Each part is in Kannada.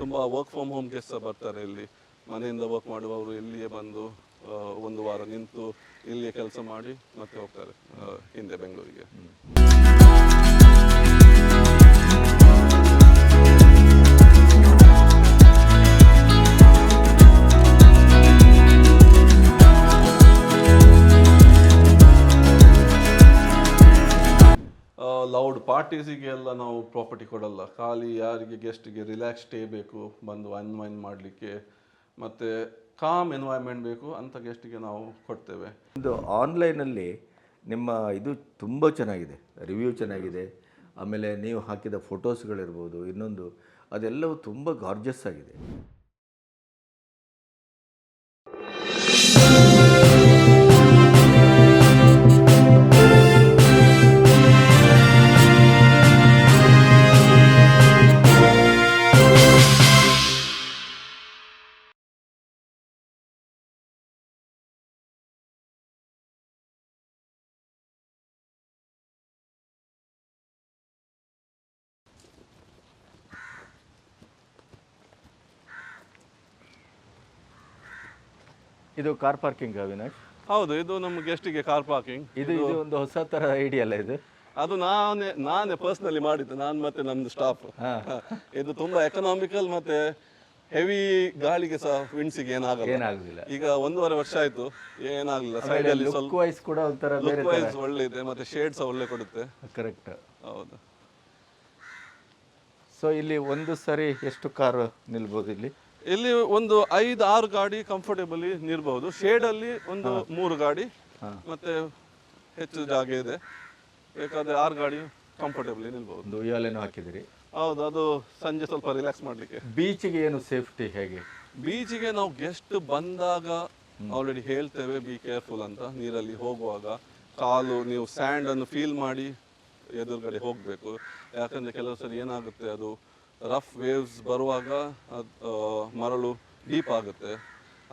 ತುಂಬ ವರ್ಕ್ ಫ್ರಮ್ ಹೋಮ್ ಗೆಸ್ಟ್ ಬರ್ತಾರೆ ಇಲ್ಲಿ. ಮನೆಯಿಂದ ವರ್ಕ್ ಮಾಡುವವರು ಇಲ್ಲಿಯೇ ಬಂದು ಒಂದು ವಾರ ನಿಂತು ಇಲ್ಲಿಯೇ ಕೆಲಸ ಮಾಡಿ ಮತ್ತೆ ಹೋಗ್ತಾರೆ ಹಿಂದೆ ಬೆಂಗಳೂರಿಗೆ. ಲೌಡ್ ಪಾರ್ಟೀಸಿಗೆ ಎಲ್ಲ ನಾವು ಪ್ರಾಪರ್ಟಿ ಕೊಡಲ್ಲ. ಖಾಲಿ ಯಾರಿಗೆ ಗೆಸ್ಟ್ಗೆ ರಿಲ್ಯಾಕ್ಸ್ ಸ್ಟೇ ಬೇಕು, ಬಂದು ಅನ್ವೈನ್ ಮಾಡಲಿಕ್ಕೆ, ಮತ್ತು ಕಾಮ್ ಎನ್ವೈರ್ಮೆಂಟ್ ಬೇಕು ಅಂಥ ಗೆಸ್ಟಿಗೆ ನಾವು ಕೊಡ್ತೇವೆ. ಇದು ಆನ್ಲೈನಲ್ಲಿ ನಿಮ್ಮ ಇದು ತುಂಬ ಚೆನ್ನಾಗಿದೆ ರಿವ್ಯೂ ಚೆನ್ನಾಗಿದೆ. ಆಮೇಲೆ ನೀವು ಹಾಕಿದ ಫೋಟೋಸ್ಗಳಿರ್ಬೋದು ಇನ್ನೊಂದು, ಅದೆಲ್ಲವೂ ತುಂಬ ಗಾರ್ಜಸ್ ಆಗಿದೆ. ಇದು ಕಾರ್ ಪಾರ್ಕಿಂಗ್ ಅವಿನಾಶ್? ಹೌದು ಇದು ನಮ್ಮ ಗೆಸ್ಟಿಗೆ ಕಾರ್ ಪಾರ್ಕಿಂಗ್ ಇದು ಇದು ಒಂದು ಹೊಸ ತರ ಐಡಿಯಾ ಅಲ್ಲ ಇದು? ಅದು ನಾನೇ ನಾನೇ ಪರ್ಸ್ನಲಿ ಮಾಡಿದ್ದು ನಾನು ಮತ್ತೆ ನಮ್ದು ಸ್ಟಾಫ್ ಇದು ತುಂಬಾ ಎಕನಾಮಿಕಲ್ ಮತ್ತೆ ಹೆವಿ ಗಾಳಿಗೆ ಸಹ ವಿಂಡ್ಸಿಗೆ ಏನಾಗಲ್ಲ. ಏನಾಗುದಿಲ್ಲ. ಈಗ ಒಂದೂವರೆ ವರ್ಷ ಆಯ್ತು ಏನಾಗಲಿಲ್ಲ. ಸೈಡ್ ಅಲ್ಲಿ ಲುಕ್ ಸ್ವಲ್ಪ ವೈಸ್ ಕೂಡ ಒಂಥರ ಬೇರೆ ಲುಕ್ ವೈಸ್ ಒಳ್ಳೆ ಇದೆ ಮತ್ತೆ ಶೇಡ್ ಸಹ ಒಳ್ಳೆ ಕೊಡುತ್ತೆ. ಕರೆಕ್ಟ್ ಹೌದು. ಸೊ ಇಲ್ಲಿ ಒಂದು ಸರಿ ಎಷ್ಟು ಕಾರು ನಿಲ್ಬೋದು ಇಲ್ಲಿ? ಇಲ್ಲಿ ಒಂದು ಐದು ಆರು ಗಾಡಿ ಕಂಫರ್ಟೇಬಲಿ ನಿಲ್ಬಹುದು. ಶೇಡ್ ಅಲ್ಲಿ ಒಂದು ಮೂರು ಗಾಡಿ ಮತ್ತೆ ಹೆಚ್ಚು ಜಾಗ ಇದೆ. ಬೇಕಾದ್ರೆ ಆರು ಗಾಡಿ ಕಂಫರ್ಟೇಬಲಿ ನಿಲ್ಬಹುದು. ಉಯ್ಯಾಲೆನೂ ಹಾಕಿದಿರಿ ಹೌದು ಅದು ಸಂಜೆ ಸ್ವಲ್ಪ ರಿಲ್ಯಾಕ್ಸ್ ಮಾಡ್ಲಿಕ್ಕೆ. ಬೀಚಿಗೆ ಏನು ಸೇಫ್ಟಿ ಹೇಗೆ? ಬೀಚಿಗೆ ನಾವು ಗೆಸ್ಟ್ ಬಂದಾಗ ಆಲ್ರೆಡಿ ಹೇಳ್ತೇವೆ ಬಿ ಕೇರ್ಫುಲ್ ಅಂತ. ನೀರಲ್ಲಿ ಹೋಗುವಾಗ ಕಾಲು ನೀವು ಸ್ಯಾಂಡ್ ಅನ್ನು ಫೀಲ್ ಮಾಡಿ ಎದುರುಗಡೆ ಹೋಗಬೇಕು. ಯಾಕಂದ್ರೆ ಕೆಲವು ಸರಿ ಏನಾಗುತ್ತೆ ಅದು ರಫ್ ವೇವ್ಸ್ ಬರುವಾಗ ಅದು ಮರಳು ಡೀಪ್ ಆಗುತ್ತೆ.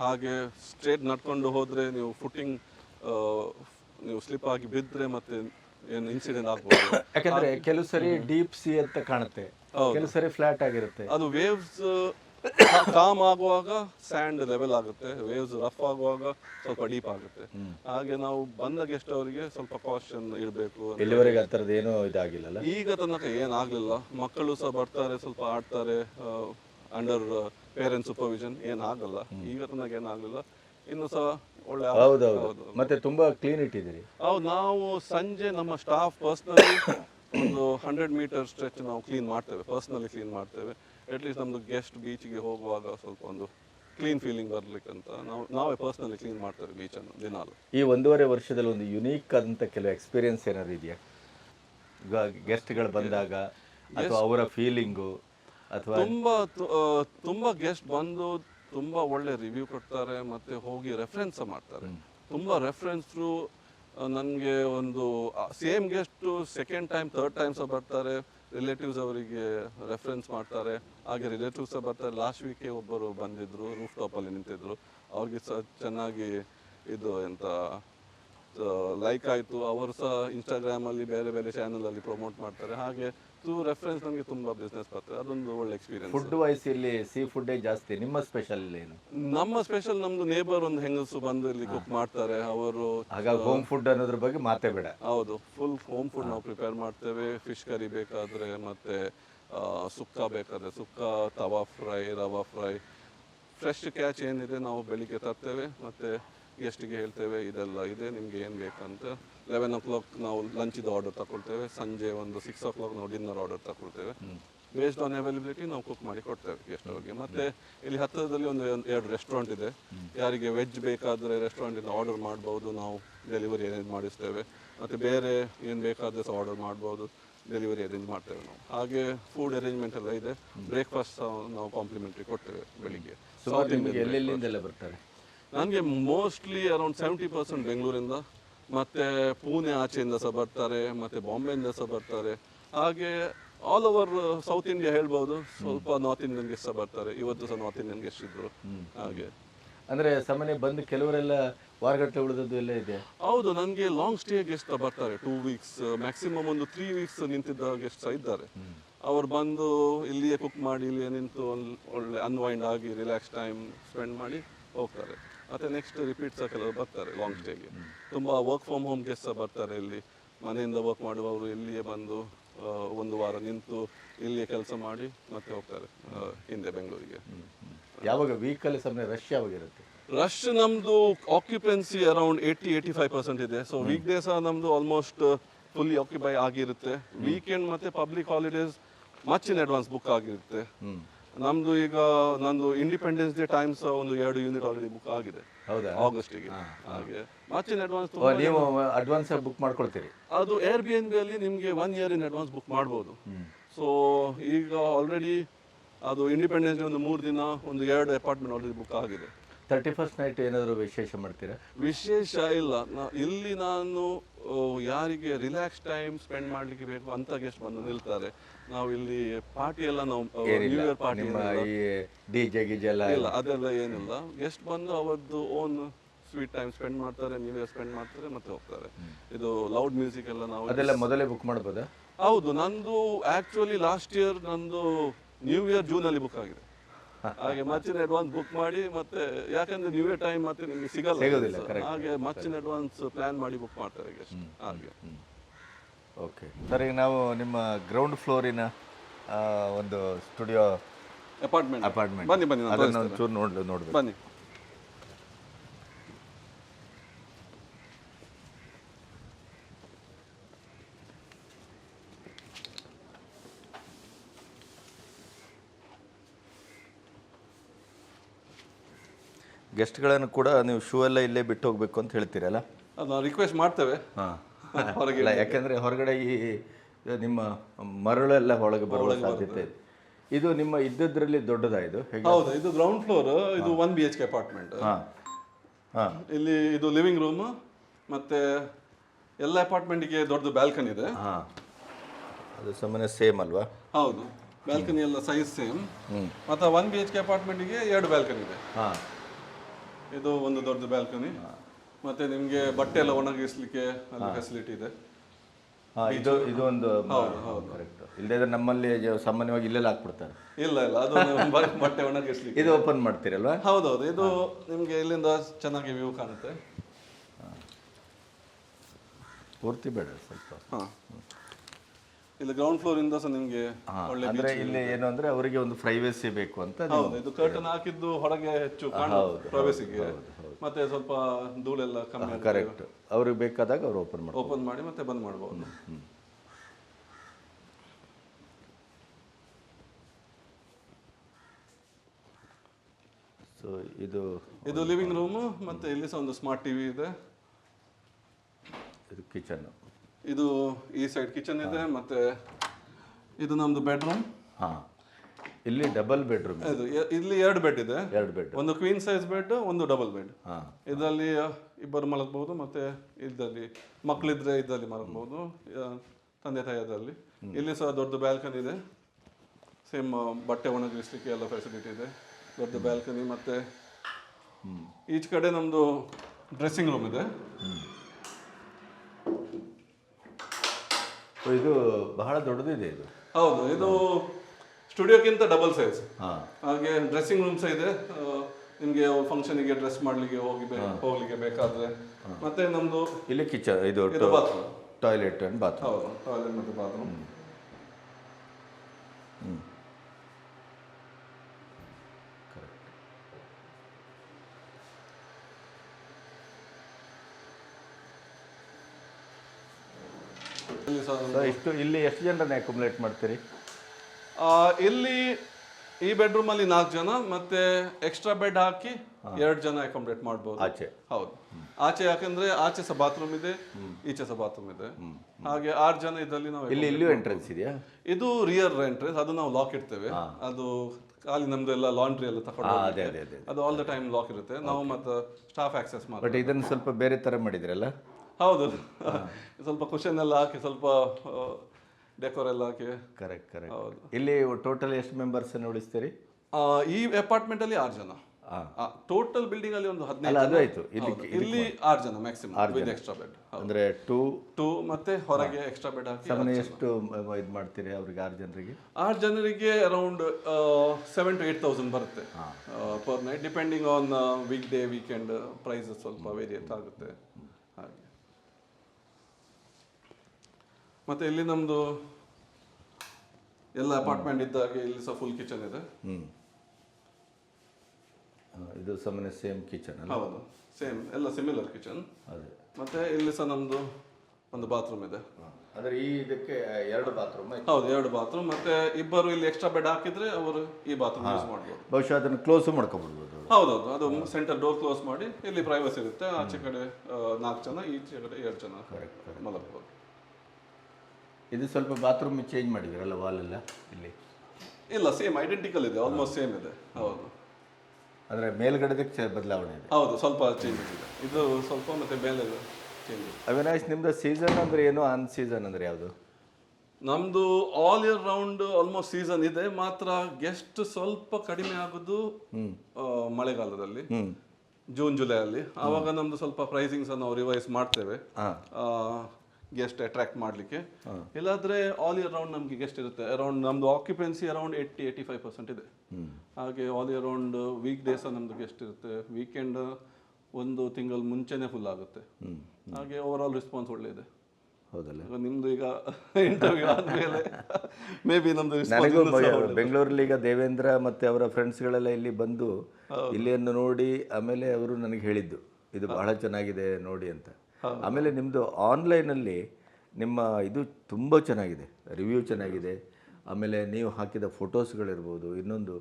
ಹಾಗೆ ಸ್ಟ್ರೇಟ್ ನಡ್ಕೊಂಡು ಹೋದರೆ ನೀವು ಫುಟ್ಟಿಂಗ್ ನೀವು ಸ್ಲಿಪ್ ಆಗಿ ಬಿದ್ದರೆ ಮತ್ತೆ ಏನು ಇನ್ಸಿಡೆಂಟ್ ಆಗ್ಬೋದು. ಯಾಕಂದ್ರೆ ಕೆಲವು ಸರಿ ಡೀಪ್ ಸಿ ಅಂತ ಕಾಣುತ್ತೆ. ಕೆಲವು ಸರಿ ಫ್ಲಾಟ್ ಆಗಿರುತ್ತೆ. ಅದು ವೇವ್ಸ್ ಕಾಮ್ ಆಗುವಾಗ ಸ್ಯಾಂಡ್ ಲೆವೆಲ್ ಆಗುತ್ತೆ ವೇವ್ಸ್ ರಫ್ ಆಗುವಾಗ ಸ್ವಲ್ಪ ಡೀಪ್ ಆಗುತ್ತೆ. ಹಾಗೆ ನಾವು ಬಂದ ಗೆಸ್ಟ್ ಅವರಿಗೆ ಸ್ವಲ್ಪ ಕಾಶನ್ ಇರಬೇಕು ಇಲ್ಲಿವರೆಗೆ ಆ ಥರದ್ದು ಏನೂ ಇದಾಗಿಲ್ಲಲ್ಲ? ಈಗ ತನಕ ಏನಾಗ್ಲಿಲ್ಲ ಮಕ್ಕಳು ಸಹ ಬರ್ತಾರೆ ಸ್ವಲ್ಪ ಆಡ್ತಾರೆ ಅಂಡರ್ ಪೇರೆಂಟ್ ಸೂಪರ್ವಿಷನ್ ಏನಾಗಲ್ಲ ಈಗ ತನಕ ಏನಾಗಲಿಲ್ಲ ಇನ್ನು ಸಹ ಒಳ್ಳೆ ಹೌದೌದು ಮತ್ತೆ ತುಂಬಾ ಕ್ಲೀನ್ ಇಟ್ಟಿದ್ದೀರಿ. ಹೌದು ನಾವು ಸಂಜೆ ನಮ್ಮ ಸ್ಟಾಫ್ ಪರ್ಸ್ನಲಿ ಒಂದು ಹಂಡ್ರೆಡ್ ಮೀಟರ್ ಸ್ಟ್ರೆಚ್ ನಾವು ಕ್ಲೀನ್ ಮಾಡ್ತೇವೆ ಪರ್ಸ್ನಲಿ ಕ್ಲೀನ್ ಮಾಡ್ತೇವೆ. ಅಟ್ಲೀಸ್ಟ್ ನಮ್ಮದು ಗೆಸ್ಟ್ ಬೀಚ್ಗೆ ಹೋಗುವಾಗ ಸ್ವಲ್ಪ ಒಂದು ಕ್ಲೀನ್ ಫೀಲಿಂಗ್ ಬರ್ಲಿಕ್ಕೆ ಅಂತ. ನಾವು ನಾವೇ ಪರ್ಸ್ನಲಿ ಕ್ಲೀನ್ ಮಾಡ್ತೇವೆ ಬೀಚನ್ನು ದಿನಾಲು. ಈ ಒಂದೂವರೆ ವರ್ಷದಲ್ಲಿ ಒಂದು ಯುನೀಕ್ ಆದಂಥ ಕೆಲವು ಎಕ್ಸ್ಪೀರಿಯನ್ಸ್ ಏನಾದ್ರು ಇದೆಯಾ? ಗೆಸ್ಟ್ಗಳು ಬಂದಾಗ ಅಥವಾ ಅವರ ಫೀಲಿಂಗು ಅಥವಾ ತುಂಬ ತುಂಬ ತುಂಬಾ ಗೆಸ್ಟ್ ಬಂದು ತುಂಬಾ ಒಳ್ಳೆ ರಿವ್ಯೂ ಕೊಡ್ತಾರೆ ಮತ್ತೆ ಹೋಗಿ ರೆಫರೆನ್ಸ್ ಮಾಡ್ತಾರೆ. ತುಂಬಾ ರೆಫರೆನ್ಸ್ ನನಗೆ ಒಂದು same guest second time third time ಸಹ ಬರ್ತಾರೆ. ರಿಲೇಟಿವ್ಸ್ ಅವರಿಗೆ ರೆಫರೆನ್ಸ್ ಮಾಡ್ತಾರೆ. ಹಾಗೆ ರಿಲೇಟಿವ್ಸ್ ಬರ್ತಾರೆ. ಲಾಸ್ಟ್ ವೀಕೆ ಒಬ್ಬರು ಬಂದಿದ್ದರು ರೂಫ್ ಟಾಪಲ್ಲಿ ನಿಂತಿದ್ದರು ಅವ್ರಿಗೆ ಸಹ ಚೆನ್ನಾಗಿ ಇದು ಎಂತ ಲೈಕ್ ಆಯಿತು. ಅವರು ಸಹ ಇನ್ಸ್ಟಾಗ್ರಾಮಲ್ಲಿ ಬೇರೆ ಬೇರೆ ಚಾನಲಲ್ಲಿ ಪ್ರಮೋಟ್ ಮಾಡ್ತಾರೆ. ಹಾಗೆ ಟೂ ರೆಫರೆನ್ಸ್ ನನಗೆ ತುಂಬ ಬಿಸ್ನೆಸ್ ಬರ್ತದೆ ಅದೊಂದು ಒಳ್ಳೆ ಎಕ್ಸ್ಪೀರಿಯನ್ಸ್ ಫುಡ್ ವೈಸ್ ಇಲ್ಲಿ ಸೀ ಫುಡ್ಡೇ ಜಾಸ್ತಿ ನಿಮ್ಮ ಸ್ಪೆಷಲ್ ಏನು? ನಮ್ಮ ಸ್ಪೆಷಲ್ ನಮ್ದು ನೇಬರ್ ಒಂದು ಹೆಂಗಸು ಬಂದು ಇಲ್ಲಿ ಕುಕ್ ಮಾಡ್ತಾರೆ. ಅವರು ಹಾಗಾಗಿ ಹೋಮ್ ಫುಡ್ ಅನ್ನೋದ್ರ ಬಗ್ಗೆ ಮಾತೇ ಬೇಡ. ಹೌದು ಫುಲ್ ಹೋಮ್ ಫುಡ್ ನಾವು ಪ್ರಿಪೇರ್ ಮಾಡ್ತೇವೆ. ಫಿಶ್ ಕರಿ ಬೇಕಾದ್ರೆ ಮತ್ತೆ ಸುಕ್ಕ ಬೇಕಾದ್ರೆ sukka tawa fry rava fry fresh catch ಏನಿದೆ ನಾವು ಬೆಳಿಗ್ಗೆ ತರ್ತೇವೆ ಮತ್ತೆ ಗೆಸ್ಟಿಗೆ ಹೇಳ್ತೇವೆ ಇದೆಲ್ಲ ಇದೆ ನಿಮ್ಗೆ ಏನು ಬೇಕಂತ. ಲೆವೆನ್ ಓ ಕ್ಲಾಕ್ ನಾವು ಲಂಚಿದು ಆರ್ಡರ್ ತಗೊಳ್ತೇವೆ ಸಂಜೆ ಒಂದು ಸಿಕ್ಸ್ ಓ ಕ್ಲಾಕ್ ನಾವು ಡಿನ್ನರ್ ಆರ್ಡರ್ ತಗೊಳ್ತೇವೆ ಬೇಸ್ಡ್ ಆನ್ ಅವೈಲಬಿಲಿಟಿ ನಾವು ಕುಕ್ ಮಾಡಿ ಕೊಡ್ತೇವೆ ಗೆಸ್ಟ್ ಅವ್ರಿಗೆ. ಮತ್ತೆ ಇಲ್ಲಿ ಹತ್ತಿರದಲ್ಲಿ ಒಂದು ಎರಡು ರೆಸ್ಟೋರೆಂಟ್ ಇದೆ. ಯಾರಿಗೆ ವೆಜ್ ಬೇಕಾದರೆ ರೆಸ್ಟೋರೆಂಟಿಂದ ಆರ್ಡರ್ ಮಾಡ್ಬೋದು. ನಾವು ಡೆಲಿವರಿ ಅರೇಂಜ್ ಮಾಡಿಸ್ತೇವೆ. ಮತ್ತೆ ಬೇರೆ ಏನು ಬೇಕಾದರೆ ಸಹ ಆರ್ಡರ್ ಮಾಡ್ಬೋದು. ಡೆಲಿವರಿ ಅರೇಂಜ್ ಮಾಡ್ತೇವೆ ನಾವು. ಹಾಗೆ ಫುಡ್ ಅರೇಂಜ್ಮೆಂಟ್ ಎಲ್ಲ ಇದೆ. ಬ್ರೇಕ್ಫಾಸ್ಟ್ ಸಹ ನಾವು ಕಾಂಪ್ಲಿಮೆಂಟ್ರಿ ಕೊಡ್ತೇವೆ ಬೆಳಿಗ್ಗೆ. ಬರ್ತಾರೆ? ನನಗೆ ಮೋಸ್ಟ್ಲಿ ಅರೌಂಡ್ ಸೆವೆಂಟಿ ಪರ್ಸೆಂಟ್ ಬೆಂಗಳೂರಿಂದ ಮತ್ತೆ ಪುಣೆ ಆಚೆಯಿಂದ ಸಹ ಬರ್ತಾರೆ ಮತ್ತೆ ಬಾಂಬೆಯಿಂದ ಸಹ ಬರ್ತಾರೆ. ಹಾಗೆ ಆಲ್ ಓವರ್ ಸೌತ್ ಇಂಡಿಯಾ ಹೇಳ್ಬೋದು ಸ್ವಲ್ಪ ನಾರ್ತ್ ಇಂಡಿಯನ್ ಗೆಸ್ಟ್ ಸಹ ಬರ್ತಾರೆ. ಇವತ್ತು ಸಹ ನಾರ್ತ್ ಇಂಡಿಯನ್ ಗೆಸ್ಟ್ ಇದ್ರು ಹಾಗೆ. ಅಂದ್ರೆ ಸಾಮಾನ್ಯ ಬಂದು ಕೆಲವರೆಲ್ಲ ವಾರಗಟ್ಟಲೆ ಉಳಿದದ್ದು ಎಲ್ಲ ಇದೆ? ಹೌದು ನನಗೆ ಲಾಂಗ್ ಸ್ಟೇ ಗೆಸ್ಟ್ ಬರ್ತಾರೆ ಟೂ ವೀಕ್ಸ್ ಮ್ಯಾಕ್ಸಿಮಮ್ ಒಂದು ತ್ರೀ ವೀಕ್ಸ್ ನಿಂತಿದ್ದ ಗೆಸ್ಟ್ ಸಹ ಇದ್ದಾರೆ. ಅವ್ರು ಬಂದು ಇಲ್ಲಿಯೇ ಕುಕ್ ಮಾಡಿ ಇಲ್ಲಿಯೇ ನಿಂತು ಒಳ್ಳೆ ಅನ್ವೈಂಡ್ ಆಗಿ ರಿಲ್ಯಾಕ್ಸ್ ಟೈಮ್ ಸ್ಪೆಂಡ್ ಮಾಡಿ ಹೋಗ್ತಾರೆ. ಮತ್ತೆ ನೆಕ್ಸ್ಟ್ ರಿಪೀಟ್ ಸಹ ಕೆಲವರು ಬರ್ತಾರೆ ಲಾಂಗ್ ಸ್ಟೇಗೆ ತುಂಬ ವರ್ಕ್ ಫ್ರಮ್ ಹೋಮ್ ಗೆಸ್ಟ್ ಸಹ ಬರ್ತಾರೆ ಇಲ್ಲಿ. ಮನೆಯಿಂದ ವರ್ಕ್ ಮಾಡುವವರು ಇಲ್ಲಿಯೇ ಬಂದು ಒಂದು ವಾರ ನಿಂತು ಇಲ್ಲಿಯೇ ಕೆಲಸ ಮಾಡಿ ಮತ್ತೆ ಹೋಗ್ತಾರೆ ಹಿಂದೆ ಬೆಂಗಳೂರಿಗೆ. ಯಾವಾಗ ವೀಕಲ್ಲಿ ಸಮಯ ರಶ್ ಯಾವಾಗಿರುತ್ತೆ ರಶ್ ನಮ್ಮದು occupancy around eighty eighty five percent ಇದೆ. ಸೊ ವೀಕ್ ಸಹ ನಮ್ಮದು ಆಲ್ಮೋಸ್ಟ್ ಫುಲ್ಲಿ ಆಕ್ಯುಪೈ ಆಗಿರುತ್ತೆ. ವೀಕೆಂಡ್ ಮತ್ತೆ public holidays much in advance book ಆಗಿರುತ್ತೆ. ನಮ್ದು ಈಗ ನಂದು ಇಂಡಿಪೆಂಡೆನ್ಸ್ ಡೇ ಟೈಮ್ಸ್ ಒಂದು ಎರಡು ಯೂನಿಟ್ ಆಲ್ರೆಡಿ ಬುಕ್ ಆಗಿದೆ. ಹೌದಾ? ಆಗಸ್ಟಿಗೆ ಹಾಗೆ. ಮಚ್ ಇನ್ ಅಡ್ವಾನ್ಸ್ ಓ, ನೀವು ಅಡ್ವಾನ್ಸ್ ಬುಕ್ ಮಾಡ್ಕೊಳ್ತೀರಿ? ಅದು ಏರ್ ಬಿ ಎನ್ ಬಿ ಅಲ್ಲಿ ನಿಮಗೆ one year in advance book ಮಾಡ್ಬೋದು. ಸೊ ಈಗ ಆಲ್ರೆಡಿ ಅದು ಇಂಡಿಪೆಂಡೆನ್ಸ್ ಡೇ ಒಂದು ಮೂರು ದಿನ ಒಂದು ಎರಡು ಅಪಾರ್ಟ್ಮೆಂಟ್ ಆಲ್ರೆಡಿ ಬುಕ್ ಆಗಿದೆ. ತರ್ಟಿ ಫಸ್ಟ್ ನೈಟ್ ಏನಾದರೂ ವಿಶೇಷ ಮಾಡ್ತೀರಾ? ವಿಶೇಷ ಇಲ್ಲ. ನಾ- ಇಲ್ಲಿ ನಾನು ಆ, ಯಾರಿಗೆ ರಿಲ್ಯಾಕ್ಸ್ ಟೈಮ್ ಸ್ಪೆಂಡ್ ಮಾಡ್ಲಿಕ್ಕೆ ಬೇಕು ಅಂತ ಗೆಸ್ಟ್ ಬಂದು ನಿಲ್ತಾರೆ. ನಾವು ಇಲ್ಲಿ ಪಾರ್ಟಿ ಎಲ್ಲ ನಾವು ನ್ಯೂ ಇಯರ್ ಪಾರ್ಟಿ ನಿಮ್ಮ ಈ ಡಿ ಜೆ ಗಿಜೆ ಎಲ್ಲ ಇಲ್ಲ ಅದೆಲ್ಲ ಏನಿಲ್ಲ. ಗೆಸ್ಟ್ ಬಂದು ಅವರದ್ದು ಓನ್ ಸ್ವೀಟ್ ಟೈಮ್ ಸ್ಪೆಂಡ್ ಮಾಡ್ತಾರೆ ನ್ಯೂ ಇಯರ್ ಸ್ಪೆಂಡ್ ಮಾಡ್ತಾರೆ ಮತ್ತೆ ಹೋಗ್ತಾರೆ. ಇದು ಲೌಡ್ ಮ್ಯೂಸಿಕ್ ಎಲ್ಲ ನಾವು ಅದೆಲ್ಲ ಮೊದಲೇ ಬುಕ್ ಮಾಡ್ಬೋದಾ? ಹೌದು ನಂದು ಆಕ್ಚುಲಿ ಲಾಸ್ಟ್ ಇಯರ್ ನಂದು ನ್ಯೂ ಇಯರ್ ಜೂನ್ ಅಲ್ಲಿ ಬುಕ್ ಆಗಿದೆ. ಹಾಗೆ ಮಚ್ಚಿನ ಅಡ್ವಾನ್ಸ್ ಬುಕ್ ಮಾಡಿ ಮತ್ತೆ ಯಾಕಂದ್ರೆ ನ್ಯೂ ಇಯರ್ ಟೈಮ್ ಮತ್ತೆ ನಿಮ್ಗೆ ಸಿಗಲ್ಲ. ಹಾಗೆ ಮಚ್ಚಿನ ಅಡ್ವಾನ್ಸ್ ಪ್ಲಾನ್ ಮಾಡಿ ಬುಕ್ ಮಾಡ್ತಾರೆ ಗೆಸ್ಟ್ ಹಾಗೆ. ಓಕೆ ಸರ್ ಈಗ ನಾವು ನಿಮ್ಮ ಗ್ರೌಂಡ್ ಫ್ಲೋರಿನ ಒಂದು ಸ್ಟುಡಿಯೋ ಅಪಾರ್ಟ್ಮೆಂಟ್ ಅಪಾರ್ಟ್ಮೆಂಟ್ ಬನ್ನಿ ಬನ್ನಿ ನಾನು ಅದನ್ನು ಒಂಚೂರು ನೋಡ್ ನೋಡ್ಬೇಕು. ಬನ್ನಿ. ಗೆಸ್ಟ್ಗಳನ್ನು ಕೂಡ ನೀವು ಶೂ ಎಲ್ಲ ಇಲ್ಲೇ ಬಿಟ್ಟು ಹೋಗಬೇಕು ಅಂತ ಹೇಳ್ತೀರಲ್ಲ? ಅದು ನಾವು ರಿಕ್ವೆಸ್ಟ್ ಮಾಡ್ತೇವೆ. ಹಾಂ. ಹೊರಗೆ ಇಲ್ಲ ಯಾಕಂದ್ರೆ ಹೊರಗಡೆ ಈ ನಿಮ್ಮ ಮರಳೆಲ್ಲ ಒಳಗೆ ಬರುವ ಸಾಧ್ಯತೆ ಇದೆ. ಇದು ನಿಮ್ಮ ಇದ್ದದ್ರಲ್ಲಿ ದೊಡ್ಡದಾ ಇದು? ಹೌದು ಇದು ಗ್ರೌಂಡ್ ಫ್ಲೋರ್ ಇದು one B H K apartment ಇಲ್ಲಿ ಇದು ಲಿವಿಂಗ್ ರೂಮ್ ಮತ್ತೆ ಎಲ್ಲ ಅಪಾರ್ಟ್ಮೆಂಟ್ಗೆ ದೊಡ್ಡ ಬ್ಯಾಲ್ಕನಿ ಇದೆ. ಹಾಂ. ಅದು ಸಾಮಾನ್ಯ ಸೇಮ್ ಅಲ್ವಾ? ಹೌದು. ಬ್ಯಾಲ್ಕನಿ ಎಲ್ಲ ಸೈಜ್ ಸೇಮ್ ಮತ್ತೆ ಒನ್ ಬಿ ಎಚ್ ಕೆ ಅಪಾರ್ಟ್ಮೆಂಟ್ಗೆ ಎರಡು ಬ್ಯಾಲ್ಕನಿ ಇದೆ. ಹಾಂ. ಇದು ಒಂದು ದೊಡ್ಡ ಬ್ಯಾಲ್ಕನಿ ಮತ್ತೆ ನಿಮಗೆ ಬಟ್ಟೆ ಎಲ್ಲ ಒಣಗಿಸ್ಲಿಕ್ಕೆ ಅಲ್ಲಿ ಫೆಸಿಲಿಟಿ ಇದೆ. ಹಾಂ ಇದು ಇದು ಒಂದು ಕರೆಕ್ಟ್ ಇಲ್ಲದೇ ನಮ್ಮಲ್ಲಿ ಜ- ಸಾಮಾನ್ಯವಾಗಿ ಇಲ್ಲೆಲ್ಲ ಹಾಕ್ಬಿಡ್ತಾರೆ. ಇಲ್ಲ ಇಲ್ಲ. ಅದು ಬ- ಬಟ್ಟೆ ಒಣಗಿಸ್ಲಿಕ್ಕೆ. ಇದು ಓಪನ್ ಮಾಡ್ತೀರಲ್ವಾ? ಹೌದೌದು. ಇದು ನಿಮಗೆ ಇಲ್ಲಿಂದ ಚೆನ್ನಾಗಿ ವ್ಯೂ ಕಾಣುತ್ತೆ. ಪೂರ್ತಿ ಬೇಡ ಸ್ವಲ್ಪ. ಹಾ. ಇಲ್ಲಿ ಗ್ರೌಂಡ್ ಫ್ಲೋರ್ ಇಂದ ಸಹ ನಿಮಗೆ ಒಳ್ಳೆ ಅಂದರೆ ಇಲ್ಲಿ ಏನು ಅಂದ್ರೆ ಅವರಿಗೆ ಒಂದು ಪ್ರೈವೇಸಿ ಬೇಕು ಅಂತ ನೀವು- ಹೌದು ಇದು ಕರ್ಟನ್ ಹಾಕಿದ್ದು ಹೊರಗೆ ಹೆಚ್ಚು ಕಾಣು ಪ್ರವೇಶಿಗೆ ಮತ್ತೆ ಸ್ವಲ್ಪ ಧೂಳೆಲ್ಲ ಕಮ್ಮಿ. ಕರೆಕ್ಟ್ ಅವ್ರಿಗೆ ಬೇಕಾದಾಗ ಅವ್ರು ಓಪನ್ ಮಾಡ್ತಾರೆ ಓಪನ್ ಮಾಡಿ ಮತ್ತೆ ಬಂದ್ ಮಾಡಬಹುದು ಸೊ ಇದು ಇದು ಲಿವಿಂಗ್ ರೂಮ್ ಮತ್ತೆ ಇಲ್ಲಿ ಸಹ ಒಂದು ಸ್ಮಾರ್ಟ್ ಟಿವಿ ಇದೆ. ಇದು ಕಿಚನ್ ಇದು ಈ ಸೈಡ್ ಕಿಚನ್ ಇದೆ ಮತ್ತೆ ಇದು ನಮ್ದು ಬೆಡ್ರೂಮ್ ಹಾಂ. ಇಲ್ಲಿ ಡಬಲ್ ಬೆಡ್ರೂಮ್ ಇದು. ಎ- ಇಲ್ಲಿ ಎರಡು ಬೆಡ್ ಇದೆ. ಎರಡು ಬೆಡ್ ಒಂದು ಕ್ವೀನ್ ಸೈಜ್ ಬೆಡ್ ಒಂದು ಡಬಲ್ ಬೆಡ್ ಹಾಂ. ಇದರಲ್ಲಿ ಇಬ್ಬರು ಮಲಗಬಹುದು ಮತ್ತೆ ಇದರಲ್ಲಿ ಮಕ್ಕಳಿದ್ರೆ ಇದರಲ್ಲಿ ಮಲಗಬಹುದು ತಂದೆ ತಾಯಿಯದಲ್ಲಿ ಇಲ್ಲಿ ಸಹ ದೊಡ್ಡ ಬ್ಯಾಲ್ಕನಿ ಇದೆ. ಸೇಮ್ ಬಟ್ಟೆ ಒಣಗಿಸ್ಲಿಕ್ಕೆ ಎಲ್ಲ ಫೆಸಿಲಿಟಿ ಇದೆ. ದೊಡ್ಡ ಬ್ಯಾಲ್ಕನಿ ಮತ್ತೆ ಈಚ್ ಕಡೆ ನಮ್ಮದು ಡ್ರೆಸ್ಸಿಂಗ್ ರೂಮ್ ಇದೆ ಸೊ ಇದು ಬಹಳ ದೊಡ್ಡದಿದೆ ಇದು. ಹೌದು ಇದು ಸ್ಟುಡಿಯೋಕ್ಕಿಂತ ಡಬಲ್ ಸೈಜ್ ಹಾಂ. ಹಾಗೆ ಡ್ರೆಸ್ಸಿಂಗ್ ರೂಮ್ ಸಹ ಇದೆ. ನಿಮಗೆ ಫಂಕ್ಷನಿಗೆ ಡ್ರೆಸ್ ಮಾಡಲಿಕ್ಕೆ ಹೋಗಿ ಹೋಗ್ಲಿಕ್ಕೆ ಬೇಕಾದ್ರೆ. ಮತ್ತೆ ನಮ್ದು ಇಲ್ಲಿ ಕಿಚನ್ ಇದು ಇದು ಬಾತ್ರೂಮ್ ಟಾಯ್ಲೆಟ್ ಅಂಡ್ ಬಾತ್ರೂಮ್ ಹೌದು ಟಾಯ್ಲೆಟ್ ಮತ್ತು ಬಾತ್ರೂಮ್ ಸಹ ಇಷ್ಟು ಇಲ್ಲಿ ಎಷ್ಟು ಜನರನ್ನ ಅಕ್ಯುಮುಲೇಟ್ ಮಾಡ್ತೀರಿ? ಆ, ಇಲ್ಲಿ ಈ ಬೆಡ್ರೂಮ್ ಅಲ್ಲಿ ನಾಲ್ಕು ಜನ ಮತ್ತೆ ಎಕ್ಸ್ಟ್ರಾ ಬೆಡ್ ಹಾಕಿ ಎರಡು ಜನ ಅಕೊಮಡೇಟ್ ಮಾಡ್ಬೋದು. ಆಚೆ. ಹೌದು. ಆಚೆ ಯಾಕಂದ್ರೆ ಆಚೆ ಸಹ ಬಾತ್ರೂಮ್ ಇದೆ ಈಚೆ ಸಹ ಬಾತ್ರೂಮ್ ಇದೆ. ಹಾಗೆ ಆರು ಜನ ಇದರಲ್ಲಿ ನಾವು ಇಲ್ಲಿ ಇಲ್ಲಿ ಎಂಟ್ರೆನ್ಸ್ ಇದೆಯಾ? ಇದು ರಿಯರ್ ಎಂಟ್ರೆನ್ಸ್ ಅದು ನಾವು ಲಾಕ್ ಇಡ್ತೇವೆ. ಅದು ಖಾಲಿ ನಮ್ದು ಎಲ್ಲ ಲಾಂಡ್ರಿ ಎಲ್ಲ ತಗೊಂಡು ಹೋಗ್ಲಿಕ್ಕೆ. ಅದೇ ಅದೇ ಅದೇ ಅದು. ಆಲ್ ದ ಟೈಮ್ ಲಾಕ್ ಇರುತ್ತೆ. ನಾವು ಮತ್ತೆ ಸ್ಟಾಫ್ ಆಕ್ಸೆಸ್ ಮಾಡಿ ಬಟ್ ಇದನ್ನು ಸ್ವಲ್ಪ ಬೇರೆ ತರ ಮಾಡಿದ್ರಲ್ಲ? ಹೌದು. ಸ್ವಲ್ಪ ಕುಶನ್ ಎಲ್ಲ ಹಾಕಿ ಸ್ವಲ್ಪ ಡೆಕೋರ್ ಎಲ್ಲ ಹಾಕಿ. ಕರೆಕ್ಟ್ ಕರೆಕ್ಟ್ ಹೌದು. ಇಲ್ಲಿ ಟೋಟಲ್ ಎಷ್ಟು ಮೆಂಬರ್ಸ್ ಉಳಿಸ್ತೀರಿ? ಆ, ಈ ಅಪಾರ್ಟ್ಮೆಂಟ್ ಅಲ್ಲಿ ಆರು ಜನ. ಟೋಟಲ್ ಬಿಲ್ಡಿಂಗ್ ಅಲ್ಲಿ ಒಂದು ಅಲ್ಲ ಹದಿನೈದು ಅದು ಆಯ್ತು. ಇಲ್ಲಿ ಹೌದು. ಇಲ್ಲಿ ಆರು ಜನ ಮ್ಯಾಕ್ಸಿಮಮ್ ವಿತ್ ಎಕ್ಸ್ಟ್ರಾ ಬೆಡ್ ಅಂದ್ರೆ ಟೂ ಟೂ ಮತ್ತೆ ಹೊರಗೆ ಎಕ್ಸ್ಟ್ರಾ ಬೆಡ್ ಹಾಕಿ ಸಾಮಾನ್ಯ ಎಷ್ಟು ಇದು ಮಾಡ್ತೀರಿ ಅವ್ರಿಗೆ ಆರು ಜನರಿಗೆ? ಆರು ಜನರಿಗೆ around seven to eight thousand ಬರುತ್ತೆ. Per night depending on week day weekend price ಸ್ವಲ್ಪ ವೇರಿಯೇಟ್ ಆಗುತ್ತೆ ಹಾಗೆ ಮತ್ತೆ ಇಲ್ಲಿ ನಮ್ಮದು ಎಲ್ಲ ಅಪಾರ್ಟ್ಮೆಂಟ್ ಇದ್ದಾಗ ಇಲ್ಲಿ ಸಹ ಫುಲ್ ಕಿಚನ್ ಇದೆ. ಹ್ಞೂ ಇದು ಸಾಮಾನ್ಯ ಸೇಮ್ ಕಿಚನ್ ಅಲ್ಲ? ಹೌದು ಸೇಮ್ ಎಲ್ಲ ಸಿಮಿಲರ್ ಕಿಚನ್ ಅದೇ. ಮತ್ತೆ ಇಲ್ಲಿ ಸಹ ನಮ್ಮದು ಒಂದು ಬಾತ್ರೂಮ್ ಇದೆ. ಅಂದರೆ ಈ ಇದಕ್ಕೆ ಎರಡು ಬಾತ್ರೂಮ್ ಹೌದು ಎರಡು ಬಾತ್ರೂಮ್ ಮತ್ತೆ ಇಬ್ಬರು ಇಲ್ಲಿ ಎಕ್ಸ್ಟ್ರಾ ಬೆಡ್ ಹಾಕಿದ್ರೆ ಅವರು ಈ ಬಾತ್ರೂಮ್ ಯೂಸ್ ಮಾಡ್ಬೋದು. ಬಹುಶಃ ಅದನ್ನು ಕ್ಲೋಸು ಮಾಡ್ಕೊಬಿಡ್ಬೋದು ಹೌದೌದು ಅದು ಸೆಂಟರ್ ಡೋರ್ ಕ್ಲೋಸ್ ಮಾಡಿ ಇಲ್ಲಿ ಪ್ರೈವಸಿ ಇರುತ್ತೆ. ಆಚೆ ಕಡೆ ನಾಲ್ಕು ಜನ ಈಚೆ ಕಡೆ ಎರಡು ಜನ ಮಲಗ್ಬೋದು. ಇದು ಸ್ವಲ್ಪ ಬಾತ್ರೂಮ್ ಚೇಂಜ್ ಮಾಡಿದಿರಲ್ಲ ಎಲ್ಲ ಇಲ್ಲಿ? ಇಲ್ಲ ಸೇಮ್ ಐಡೆಂಟಿಕಲ್ ಇದೆ ಆಲ್ಮೋಸ್ಟ್ ಸೇಮ್ ಇದೆ. ಹೌದು. ಅಂದರೆ ಮೇಲ್ಗಡೆದಕ್ಕೆ ಬದಲಾವಣೆ ಇದೆ. ಹೌದು ಸ್ವಲ್ಪ ಚೇಂಜ್ ಇದೆ. ಇದು ಸ್ವಲ್ಪ ಮತ್ತೆ ಮೇಲೆ ಚೇಂಜ್ ಅವಿನಾಶ್ ನಿಮ್ಮದು ಸೀಸನ್ ಅಂದರೆ ಏನು ಆನ್ ಸೀಸನ್ ಅಂದರೆ ಯಾವುದು? ನಮ್ದು all year round almost season ಇದೆ ಮಾತ್ರ ಗೆಸ್ಟ್ ಸ್ವಲ್ಪ ಕಡಿಮೆ ಆಗೋದು ಆ, ಮಳೆಗಾಲದಲ್ಲಿ. ಜೂನ್ ಜುಲೈ ಅಲ್ಲಿ. ಆವಾಗ ನಮ್ದು ಸ್ವಲ್ಪ ಪ್ರೈಸಿಂಗ್ಸ್ ಅನ್ನು ನಾವು ರಿವೈಸ್ ಮಾಡ್ತೇವೆ. ಹಾಂ. ಗೆಸ್ಟ್ ಅಟ್ರಾಕ್ಟ್ ಮಾಡಲಿಕ್ಕೆ. ಇಲ್ಲಾದ್ರೆ ಆಲ್ ಇಯರ್ ರೌಂಡ್ ನಮಗೆ ಗೆಸ್ಟ್ ಇರುತ್ತೆ. ಅರೌಂಡ್ ನಮ್ದು occupancy around eighty eighty five percent ಇದೆ ಹಾಗೆ all year round week days ನಮ್ದು ಗೆಸ್ಟ್ ಇರುತ್ತೆ. ವೀಕೆಂಡ್ ಒಂದು ತಿಂಗಳ ಮುಂಚೆನೆ ಫುಲ್ ಆಗುತ್ತೆ. ಹಾಗೆ ಓವರ್ ಆಲ್ ರೆಸ್ಪಾನ್ಸ್ ಒಳ್ಳೆ ಇದೆ ಹೌದಲ್ಲ? ನಿಮ್ದು ಈಗ ಇಂಟರ್ವ್ಯೂ ಆದ್ಮೇಲೆ ಮೇ ಬಿ ನಮ್ದು ನನಗೂ ಬೆಂಗಳೂರಲ್ಲಿ ಈಗ ದೇವೇಂದ್ರ ಮತ್ತೆ ಅವರ ಫ್ರೆಂಡ್ಸ್ಗಳೆಲ್ಲ ಇಲ್ಲಿ ಬಂದು ಇಲ್ಲಿಯನ್ನು ನೋಡಿ ಆಮೇಲೆ ಅವರು ನನಗೆ ಹೇಳಿದ್ದು ಇದು ಬಹಳ ಚೆನ್ನಾಗಿದೆ ನೋಡಿ ಅಂತ. ಆಮೇಲೆ ನಿಮ್ಮದು ಆನ್ಲೈನಲ್ಲಿ ನಿಮ್ಮ ಇದು ತುಂಬ ಚೆನ್ನಾಗಿದೆ ರಿವ್ಯೂ ಚೆನ್ನಾಗಿದೆ. ಆಮೇಲೆ ನೀವು ಹಾಕಿದ ಫೋಟೋಸ್ಗಳಿರ್ಬೋದು ಇನ್ನೊಂದು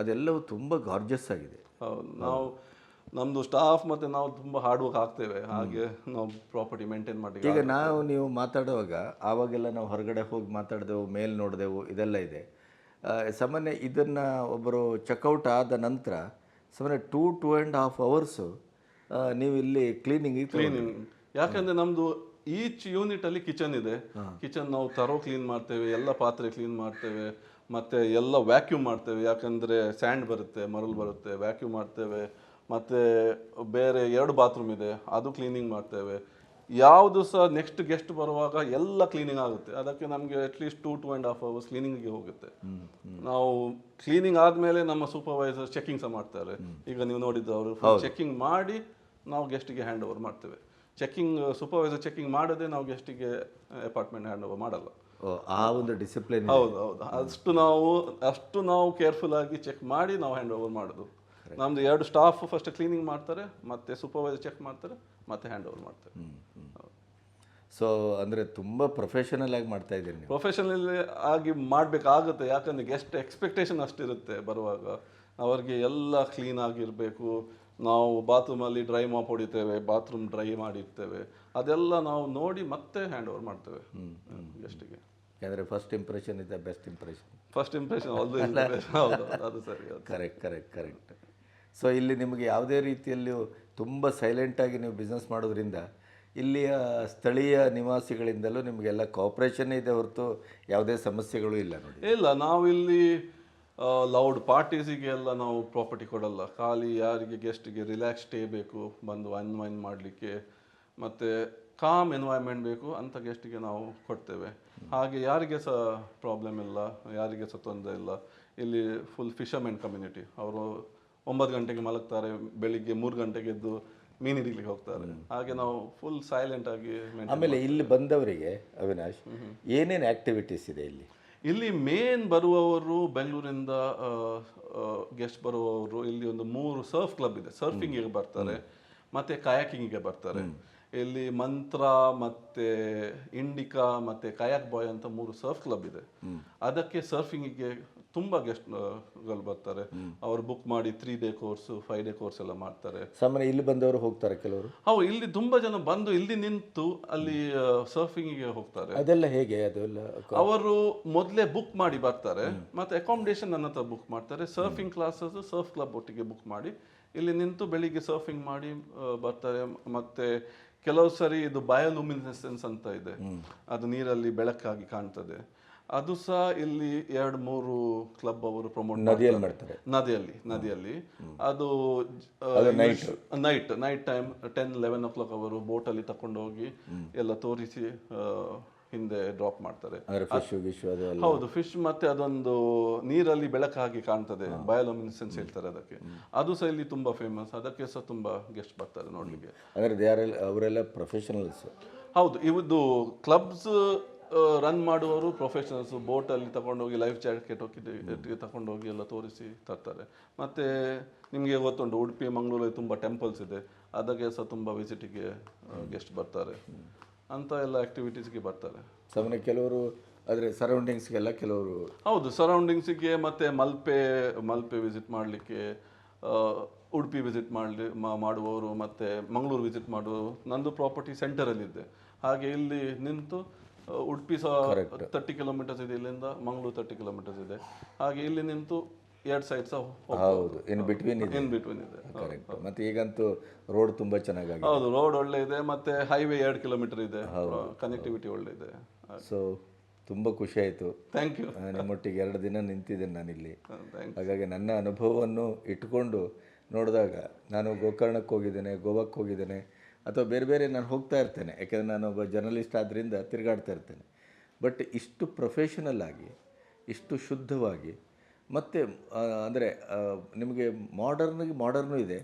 ಅದೆಲ್ಲವೂ ತುಂಬ ಗಾರ್ಜಸ್ ಆಗಿದೆ. ನಾವು ನಮ್ಮದು ಸ್ಟಾಫ್ ಮತ್ತು ನಾವು ತುಂಬ ಹಾರ್ಡ್ ವರ್ಕ್ ಆಗ್ತೇವೆ ಹಾಗೆ ನಾವು ಪ್ರಾಪರ್ಟಿ ಮೇಂಟೈನ್ ಮಾಡಿ ಈಗ ನಾವು ನೀವು ಮಾತಾಡುವಾಗ ಆವಾಗೆಲ್ಲ ನಾವು ಹೊರಗಡೆ ಹೋಗಿ ಮಾತಾಡಿದೆವು ಮೇಲ್ ನೋಡಿದೆವು ಇದೆಲ್ಲ ಇದೆ. ಸಾಮಾನ್ಯ ಇದನ್ನು ಒಬ್ಬರು ಚೆಕ್ಔಟ್ ಆದ ನಂತರ ಸಾಮಾನ್ಯ two two and half hours ನೀವು ಇಲ್ಲಿ ಕ್ಲೀನಿಂಗ್ ಕ್ಲೀನಿಂಗ್ ಯಾಕಂದ್ರೆ ನಮ್ದು ಈಚ್ ಯೂನಿಟ್ ಅಲ್ಲಿ ಕಿಚನ್ ಇದೆ. ಕಿಚನ್ ನಾವು ತರೋ ಕ್ಲೀನ್ ಮಾಡ್ತೇವೆ ಎಲ್ಲ ಪಾತ್ರೆ ಕ್ಲೀನ್ ಮಾಡ್ತೇವೆ ಮತ್ತೆ ಎಲ್ಲ ವ್ಯಾಕ್ಯೂಮ್ ಮಾಡ್ತೇವೆ. ಯಾಕಂದ್ರೆ ಸ್ಯಾಂಡ್ ಬರುತ್ತೆ ಮರಳು ಬರುತ್ತೆ ವ್ಯಾಕ್ಯೂಮ್ ಮಾಡ್ತೇವೆ. ಮತ್ತೆ ಬೇರೆ ಎರಡು ಬಾತ್ರೂಮ್ ಇದೆ ಅದು ಕ್ಲೀನಿಂಗ್ ಮಾಡ್ತೇವೆ. ಯಾವುದು ಸಹ ನೆಕ್ಸ್ಟ್ ಗೆಸ್ಟ್ ಬರುವಾಗ ಎಲ್ಲ ಕ್ಲೀನಿಂಗ್ ಆಗುತ್ತೆ. ಅದಕ್ಕೆ ನಮಗೆ at least two to and half hours ಕ್ಲೀನಿಂಗ್ಗೆ ಹೋಗುತ್ತೆ. ನಾವು ಕ್ಲೀನಿಂಗ್ ಆದಮೇಲೆ ನಮ್ಮ ಸೂಪರ್ವೈಸರ್ ಚೆಕಿಂಗ್ ಸಹ ಮಾಡ್ತಾರೆ. ಈಗ ನೀವು ನೋಡಿದ್ದು ಅವರು ಚೆಕಿಂಗ್ ಮಾಡಿ ನಾವು ಗೆಸ್ಟಿಗೆ ಹ್ಯಾಂಡ್ ಓವರ್ ಮಾಡ್ತೇವೆ. ಚೆಕಿಂಗ್ ಸೂಪರ್ವೈಸರ್ ಚೆಕ್ಕಿಂಗ್ ಮಾಡದೆ ನಾವು ಗೆಸ್ಟಿಗೆ ಅಪಾರ್ಟ್ಮೆಂಟ್ ಹ್ಯಾಂಡ್ ಓವರ್ ಮಾಡಲ್ಲ. ಆ ಒಂದು ಡಿಸಿಪ್ಲಿನ್ ಹೌದು ಹೌದು. ಅಷ್ಟು ನಾವು ಅಷ್ಟು ನಾವು ಕೇರ್ಫುಲ್ ಆಗಿ ಚೆಕ್ ಮಾಡಿ ನಾವು ಹ್ಯಾಂಡ್ ಓವರ್ ಮಾಡೋದು. ನಮ್ದು ಎರಡು ಸ್ಟಾಫ್ ಫಸ್ಟ್ ಕ್ಲೀನಿಂಗ್ ಮಾಡ್ತಾರೆ ಮತ್ತೆ ಸೂಪರ್ವೈಸರ್ ಚೆಕ್ ಮಾಡ್ತಾರೆ ಮತ್ತೆ ಹ್ಯಾಂಡ್ ಓವರ್ ಮಾಡ್ತಾರೆ. ಸೊ ಅಂದರೆ ತುಂಬ ಪ್ರೊಫೆಷನಲ್ ಆಗಿ ಮಾಡ್ತಾ ಇದ್ದೀರಿ ನೀವು. ಪ್ರೊಫೆಷನಲ್ ಆಗಿ ಮಾಡಬೇಕಾಗುತ್ತೆ ಯಾಕಂದ್ರೆ ಗೆಸ್ಟ್ ಎಕ್ಸ್ಪೆಕ್ಟೇಷನ್ ಅಷ್ಟಿರುತ್ತೆ ಬರುವಾಗ. ಅವ್ರಿಗೆ ಎಲ್ಲ ಕ್ಲೀನ್ ಆಗಿರಬೇಕು ನಾವು ಬಾತ್ರೂಮಲ್ಲಿ ಡ್ರೈ ಮಾಪ್ ಹೊಡಿತೇವೆ ಬಾತ್ರೂಮ್ ಡ್ರೈ ಮಾಡಿರ್ತೇವೆ ಅದೆಲ್ಲ ನಾವು ನೋಡಿ ಮತ್ತೆ ಹ್ಯಾಂಡ್ ಓವರ್ ಮಾಡ್ತೇವೆ ಗೆಸ್ಟಿಗೆ ಯಾಕಂದರೆ ಫಸ್ಟ್ ಇಂಪ್ರೆಷನ್ ಇದೆ ಬೆಸ್ಟ್ ಇಂಪ್ರೆಷನ್ ಫಸ್ಟ್ ಇಂಪ್ರೆಷನ್ ಹೌದು ಅದು ಸರಿ ಕರೆಕ್ಟ್ ಕರೆಕ್ಟ್ ಕರೆಕ್ಟ್ ಸೊ ಇಲ್ಲಿ ನಿಮಗೆ ಯಾವುದೇ ರೀತಿಯಲ್ಲಿಯೂ ತುಂಬ ಸೈಲೆಂಟಾಗಿ ನೀವು ಬಿಸ್ನೆಸ್ ಮಾಡೋದ್ರಿಂದ ಇಲ್ಲಿಯ ಸ್ಥಳೀಯ ನಿವಾಸಿಗಳಿಂದಲೂ ನಿಮಗೆಲ್ಲ ಕೋಪ್ರೇಷನ್ ಇದೆ ಹೊರತು ಯಾವುದೇ ಸಮಸ್ಯೆಗಳು ಇಲ್ಲ ನೋಡಿ. ಇಲ್ಲ ನಾವಿಲ್ಲಿ ಲೌಡ್ ಪಾರ್ಟೀಸಿಗೆ ಎಲ್ಲ ನಾವು ಪ್ರಾಪರ್ಟಿ ಕೊಡಲ್ಲ. ಖಾಲಿ ಯಾರಿಗೆ ಗೆಸ್ಟಿಗೆ ರಿಲ್ಯಾಕ್ಸ್ ಸ್ಟೇ ಬೇಕು ಬಂದು ಅನ್ವೈನ್ ಮಾಡಲಿಕ್ಕೆ. ಮತ್ತು ಕಾಮ್ ಎನ್ವೈರ್ಮೆಂಟ್ ಬೇಕು ಅಂಥ ಗೆಸ್ಟಿಗೆ ನಾವು ಕೊಡ್ತೇವೆ. ಹಾಗೆ ಯಾರಿಗೆ ಸಹ ಪ್ರಾಬ್ಲಮ್ ಇಲ್ಲ ಯಾರಿಗೆ ಸಹ ತೊಂದರೆ ಇಲ್ಲ. ಇಲ್ಲಿ ಫುಲ್ ಫಿಶರ್ಮೆನ್ ಕಮ್ಯುನಿಟಿ ಅವರು ಒಂಬತ್ತು ಗಂಟೆಗೆ ಮಲಗ್ತಾರೆ ಬೆಳಿಗ್ಗೆ ಮೂರು ಗಂಟೆಗೆ ಎದ್ದು ಮೀನು ಹಿಡಿಲಿಕ್ಕೆ ಹೋಗ್ತಾರೆ. ಹಾಗೆ ನಾವು ಫುಲ್ ಸೈಲೆಂಟ್ ಆಗಿ ಆಮೇಲೆ ಇಲ್ಲಿ ಬಂದವರಿಗೆ ಅವಿನಾಶ್ ಏನೇನು ಆ್ಯಕ್ಟಿವಿಟೀಸ್ ಇದೆ ಇಲ್ಲಿ? ಇಲ್ಲಿ ಮೇನ್ ಬರುವವರು ಬೆಂಗಳೂರಿಂದ ಗೆಸ್ಟ್ ಬರುವವರು ಇಲ್ಲಿ ಒಂದು ಮೂರು ಸರ್ಫ್ ಕ್ಲಬ್ ಇದೆ. ಸರ್ಫಿಂಗಿಗೆ ಬರ್ತಾರೆ. ಮತ್ತೆ ಕಯಾಕಿಂಗಿಗೆ ಬರ್ತಾರೆ. ಇಲ್ಲಿ ಮಂತ್ರ ಮತ್ತೆ ಇಂಡಿಕಾ ಮತ್ತೆ ಕಯಾಕ್ ಬಾಯ್ ಅಂತ ಮೂರು ಸರ್ಫ್ ಕ್ಲಬ್ ಇದೆ. ಅದಕ್ಕೆ ಸರ್ಫಿಂಗಿಗೆ ತುಂಬಾ ಗೆಸ್ಟ್ಗಳು ಬರ್ತಾರೆ ಅವರು ಬುಕ್ ಮಾಡಿ three day course five day course ಎಲ್ಲ ಮಾಡ್ತಾರೆ. ಸಾಮಾನ್ಯ ಇಲ್ಲಿ ಬಂದವರು ಹೋಗ್ತಾರೆ ಕೆಲವರು? ಹೌದು ಇಲ್ಲಿ ತುಂಬಾ ಜನ ಬಂದು ಇಲ್ಲಿ ನಿಂತು ಅಲ್ಲಿ ಸರ್ಫಿಂಗಿಗೆ ಹೋಗ್ತಾರೆ. ಅದೆಲ್ಲ ಹೇಗೆ? ಅದೆಲ್ಲ ಅವರು ಮೊದಲೇ ಬುಕ್ ಮಾಡಿ ಬರ್ತಾರೆ. ಮತ್ತೆ ಅಕಾಮಿಡೇಷನ್ ನನ್ನ ಹತ್ರ ಬುಕ್ ಮಾಡ್ತಾರೆ. ಸರ್ಫಿಂಗ್ ಕ್ಲಾಸಸ್ ಸರ್ಫ್ ಕ್ಲಬ್ ಒಟ್ಟಿಗೆ ಬುಕ್ ಮಾಡಿ. ಇಲ್ಲಿ ನಿಂತು ಬೆಳಿಗ್ಗೆ ಸರ್ಫಿಂಗ್ ಮಾಡಿ ಬರ್ತಾರೆ. ಮತ್ತೆ ಕೆಲವು ಸರಿ ಇದು ಬಯೋಲುಮಿನೆಸೆನ್ಸ್ ಅಂತ ಇದೆ. ಅದು ನೀರಲ್ಲಿ ಬೆಳಕಾಗಿ ಕಾಣ್ತದೆ. ಅದು ಸಹ ಇಲ್ಲಿ ಎರಡು ಮೂರು ಕ್ಲಬ್ ಅವರು ಪ್ರಮೋಟ್ ನದಿಯಲ್ಲಿ ಮಾಡ್ತಾರೆ. ನದಿಯಲ್ಲಿ ನದಿಯಲ್ಲಿ. ಅದು night night time ten eleven o'clock ಅವರು ಬೋಟಲ್ಲಿ ತಕೊಂಡು ಹೋಗಿ ಎಲ್ಲ ತೋರಿಸಿ ಹಿಂದೆ ಡ್ರಾಪ್ ಮಾಡ್ತಾರೆ. ಹೌದು ಫಿಶ್ ಮತ್ತೆ ಅದೊಂದು ನೀರಲ್ಲಿ ಬೆಳಕಾಗಿ ಕಾಣ್ತದೆ. ಬಯೋಲೊಮಿನಿಸೆನ್ಸ್ ಹೇಳ್ತಾರೆ ಅದಕ್ಕೆ. ಅದು ಸಹ ಇಲ್ಲಿ ತುಂಬಾ ಫೇಮಸ್ ಅದಕ್ಕೆ ಸಹ ತುಂಬಾ ಗೆಸ್ಟ್ ಬರ್ತಾರೆ ನೋಡ್ಲಿಕ್ಕೆ. ಅಂದ್ರೆ ಅವರೆಲ್ಲ ಪ್ರೊಫೆಷನಲ್ಸ್ ಹೌದು ಇವತ್ತು ಕ್ಲಬ್ಸ್ ರನ್ ಮಾಡುವವರು ಪ್ರೊಫೆಷನಲ್ಸ್ ಬೋಟಲ್ಲಿ ತಗೊಂಡೋಗಿ ಲೈಫ್ ಜಾಕೆಟ್ ಹೋಗಿ ತಗೊಂಡೋಗಿ ಎಲ್ಲ ತೋರಿಸಿ ತರ್ತಾರೆ. ಮತ್ತೆ ನಿಮಗೆ ಗೊತ್ತುಂಟು ಉಡುಪಿ ಮಂಗಳೂರಲ್ಲಿ ತುಂಬಾ ಟೆಂಪಲ್ಸ್ ಇದೆ. ಅದಕ್ಕೆ ಸಹ ತುಂಬ ವಿಸಿಟಿಗೆ ಗೆಸ್ಟ್ ಬರ್ತಾರೆ. ಅಂತ ಎಲ್ಲ ಆಕ್ಟಿವಿಟೀಸ್ಗೆ ಬರ್ತಾರೆ. ಸಾಮಾನ್ಯ ಕೆಲವರು ಆದರೆ ಸರೌಂಡಿಂಗ್ಸ್ಗೆಲ್ಲ ಕೆಲವರು ಹೌದು ಸರೌಂಡಿಂಗ್ಸಿಗೆ ಮತ್ತು ಮಲ್ಪೆ ಮಲ್ಪೆ ವಿಸಿಟ್ ಮಾಡಲಿಕ್ಕೆ ಉಡುಪಿ ವಿಸಿಟ್ ಮಾಡಲಿ ಮಾಡುವವರು ಮತ್ತು ಮಂಗಳೂರು ವಿಸಿಟ್ ಮಾಡುವವರು. ನಂದು ಪ್ರಾಪರ್ಟಿ ಸೆಂಟರಲ್ಲಿದೆ ಹಾಗೆ ಇಲ್ಲಿ ನಿಂತು ಉಡುಪಿ ಸಹ ತರ್ಟಿ ಕಿಲೋಮೀಟರ್ಸ್ ಇದೆ ಇಲ್ಲಿಂದ ಮಂಗಳೂರು ತರ್ಟಿ ಕಿಲೋಮೀಟರ್ಸ್ ಇದೆ. ಹಾಗೆ ಇಲ್ಲಿ ನಿಂತು ಎರಡು ಸೈಡ್ ಸಹ ಹೌದು ಇನ್ ಬಿಟ್ವೀನ್ ಇದೆ. ಇನ್ ಬಿಟ್ವೀನ್ ಇದೆ. ಕರೆಕ್ಟ್ ಮತ್ತೆ ಈಗಂತೂ ರೋಡ್ ತುಂಬ ಚೆನ್ನಾಗಿ ಹೌದು ರೋಡ್ ಒಳ್ಳೆ ಇದೆ ಮತ್ತೆ ಹೈವೇ ಎರಡು ಕಿಲೋಮೀಟರ್ ಇದೆ. ಕನೆಕ್ಟಿವಿಟಿ ಒಳ್ಳೆ ಇದೆ. ಸೊ ತುಂಬ ಖುಷಿ ಆಯಿತು. ಥ್ಯಾಂಕ್ ಯು ನಿಮ್ಮೊಟ್ಟಿಗೆ ಎರಡು ದಿನ ನಿಂತಿದ್ದೇನೆ ನಾನಿಲ್ಲಿ. ಹಾಗಾಗಿ ನನ್ನ ಅನುಭವವನ್ನು ಇಟ್ಕೊಂಡು ನೋಡಿದಾಗ ನಾನು ಗೋಕರ್ಣಕ್ಕೆ ಹೋಗಿದ್ದೇನೆ ಗೋವಾಕ್ಕೆ ಹೋಗಿದ್ದೇನೆ ಅಥವಾ ಬೇರೆ ಬೇರೆ ನಾನು ಹೋಗ್ತಾ ಇರ್ತೇನೆ. ಯಾಕೆಂದರೆ ನಾನು ಒಬ್ಬ ಜರ್ನಲಿಸ್ಟ್ ಆದ್ದರಿಂದ ತಿರುಗಾಡ್ತಾ ಇರ್ತೇನೆ. ಬಟ್ ಇಷ್ಟು ಪ್ರೊಫೆಷನಲ್ ಆಗಿ ಇಷ್ಟು ಶುದ್ಧವಾಗಿ ಮತ್ತು ಅಂದರೆ ನಿಮಗೆ ಮಾಡರ್ನಿಗೆ ಮಾಡರ್ನು ಇದೆ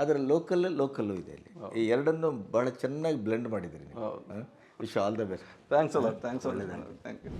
ಅದರ ಲೋಕಲ್ ಲೋಕಲ್ಲೂ ಇದೆ ಇಲ್ಲಿ. ಈ ಎರಡನ್ನು ಭಾಳ ಚೆನ್ನಾಗಿ ಬ್ಲೆಂಡ್ ಮಾಡಿದ್ದೀರಿ ನೀವು. Wish all the best thanks ಅಲ್ಲ ಥ್ಯಾಂಕ್ಸ್ ಅಲ್ಲ ಥ್ಯಾಂಕ್ ಯು